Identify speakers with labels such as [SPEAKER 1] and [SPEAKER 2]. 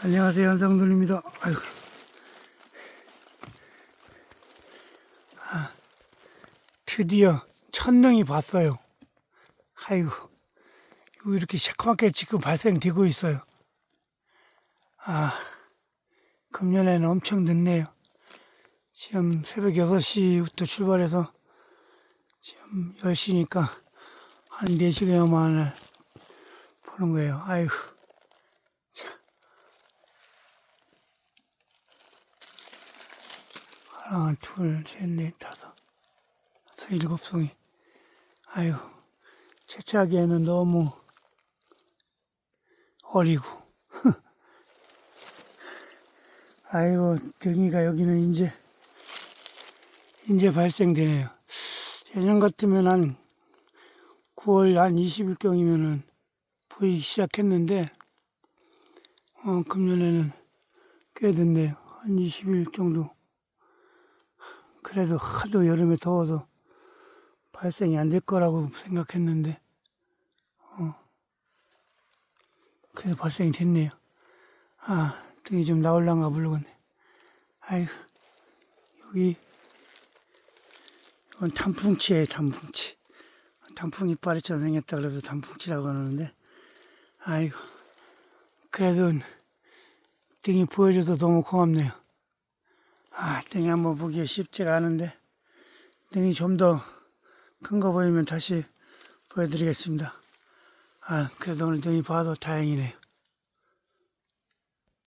[SPEAKER 1] 안녕하세요. 현상돌입니다. 아이고. 아, 드디어 천능이 봤어요. 아이고 이렇게 새까맣게 지금 발생되고 있어요. 아 금년에는 엄청 늦네요. 지금 새벽 6시부터 출발해서 지금 10시니까 한 4시간 만에 보는 거예요. 아이고 하나, 둘, 셋, 넷, 다섯, 다섯, 일곱 송이. 아유, 채취하기에는 너무 어리고. 아이고, 등이가 여기는 이제, 이제 발생되네요. 예년 같으면 한 9월 한 20일경이면은 보이기 시작했는데, 어, 금년에는 꽤 됐네요. 한 20일 정도. 그래도 하도 여름에 더워서 발생이 안 될 거라고 생각했는데, 어, 그래도 발생이 됐네요. 아, 등이 좀 나올란가 모르겠네. 아이고, 여기, 이건 단풍치예요, 단풍치. 단풍 이빨이처럼 생겼다 그래서 단풍치라고 하는데, 아이고, 그래도 등이 보여줘서 너무 고맙네요. 아, 등이 한번 보기 쉽지가 않은데, 등이 좀 더 큰 거 보이면 다시 보여드리겠습니다. 아, 그래도 오늘 등이 봐도 다행이네요.